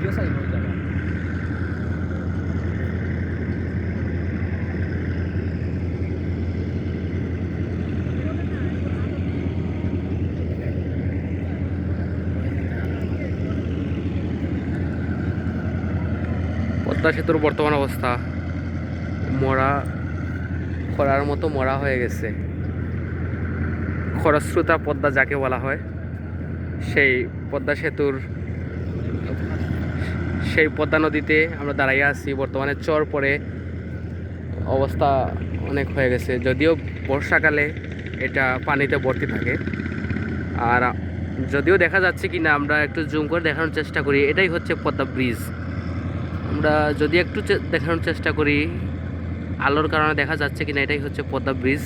Video চাই হয়ে যাবে পদ্মা সেতুর বর্তমান অবস্থা। মরা, খরার মতো মরা হয়ে গেছে। খরস্রোতা পদ্মা যাকে বলা হয়, সেই পদ্মা সেতুর সেই পদ্মা নদীতে আমরা দাঁড়াইয়া আছি। বর্তমানে চর পরে অবস্থা অনেক হয়ে গেছে। যদিও বর্ষাকালে এটা পানিতে ভর্তি থাকে। আর যদিও দেখা যাচ্ছে কি না, আমরা একটু জুম করে দেখানোর চেষ্টা করি। এটাই হচ্ছে পদ্মা ব্রিজ। আমরা যদি একটু দেখানোর চেষ্টা করি, আলোর কারণে দেখা যাচ্ছে কি না, এটাই হচ্ছে পদ্মা ব্রিজ।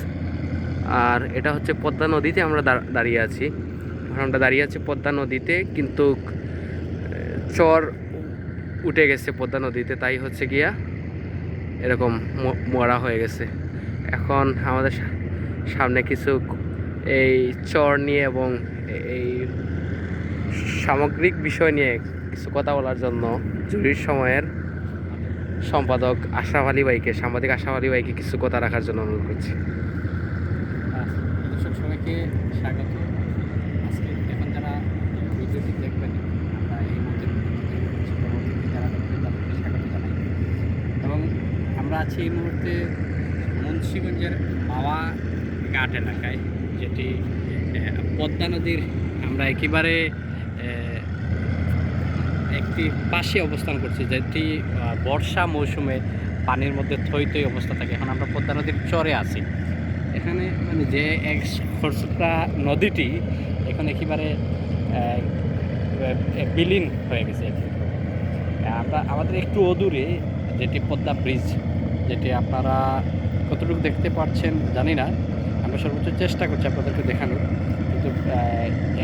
আর এটা হচ্ছে পদ্মা নদীতে আমরা দাঁড়িয়ে আছি। আমরা দাঁড়িয়ে আছি পদ্মা নদীতে, কিন্তু চর উঠে গেছে পদ্মা নদীতে, তাই হচ্ছে গিয়া এরকম মরা হয়ে গেছে। এখন আমাদের সামনে কিছু এই চর নিয়ে এবং এই সামগ্রিক বিষয় নিয়ে কিছু কথা বলার জন্য জরুরি সময়ের সম্পাদক আশরাফ আলী ভাইকে, সাংবাদিক আশরাফ আলী ভাইকে কিছু কথা রাখার জন্য অনুরোধ করছি। দর্শক সবাইকে স্বাগত আজকে এখন যারা ভিডিওটি দেখবেন আমরা এই মুহূর্তে ভিডিওটি দেখছি, পরবর্তীতে যারা দেখবেন তাদেরকে স্বাগত জানাই এবং আমরা আছি এই মুহূর্তে মুন্সিগঞ্জের মাওয়া ঘাট এলাকায়, যেটি পদ্মা নদীর আমরা একেবারে একটি পাশে অবস্থান করছি, যেটি বর্ষা মৌসুমে পানির মধ্যে থই থই অবস্থা থাকে। এখন আমরা পদ্মা নদীর চরে আছি। এখানে মানে যে এক খরস্রোতা নদীটি এখন একেবারে বিলীন হয়ে গেছে। আমরা, আমাদের একটু অদূরে যেটি পদ্মা ব্রিজ যেটি আপনারা কতটুকু দেখতে পাচ্ছেন জানি না। আমরা সর্বোচ্চ চেষ্টা করছি আপনাদেরকে দেখানোর। কিন্তু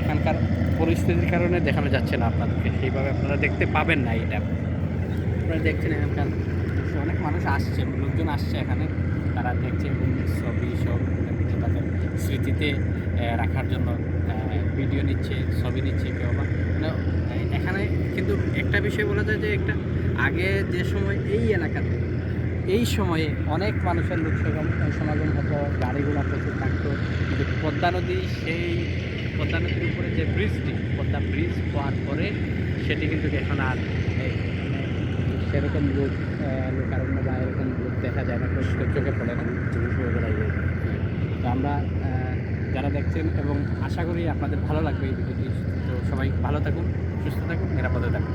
এখানকার পরিস্থিতির কারণে দেখানো যাচ্ছে না আপনাদেরকে। সেইভাবে আপনারা দেখতে পাবেন না এটা। আপনারা দেখছেন এখানকার অনেক মানুষ আসছে লোকজন আসছে এখানে। তারা দেখছে ছবি সব তাদের স্মৃতিতে রাখার জন্য ভিডিও নিচ্ছে ছবি নিচ্ছে কেউ আবার মানে, এখানে কিন্তু একটা বিষয় বলা যায় যে একটা আগে যে সময় এই এলাকাতে এই সময়ে অনেক মানুষের লোক সমাগম হতো গাড়িগুলো প্রচুর থাকতো। কিন্তু পদ্মা নদী সেই পদ্মা নদীর উপরে যে ব্রিজটি পদ্মা ব্রিজ হওয়ার পরে সেটি কিন্তু এখন আর মানে সেরকম লোক লোকারণ্য বা এরকম লোক দেখা যায় না চোখে পড়ে না। তো আমরা যারা দেখছেন এবং আশা করি আপনাদের ভালো লাগবে এই ভিডিওটি তো সবাই ভালো থাকুন সুস্থ থাকুন নিরাপদে থাকুন।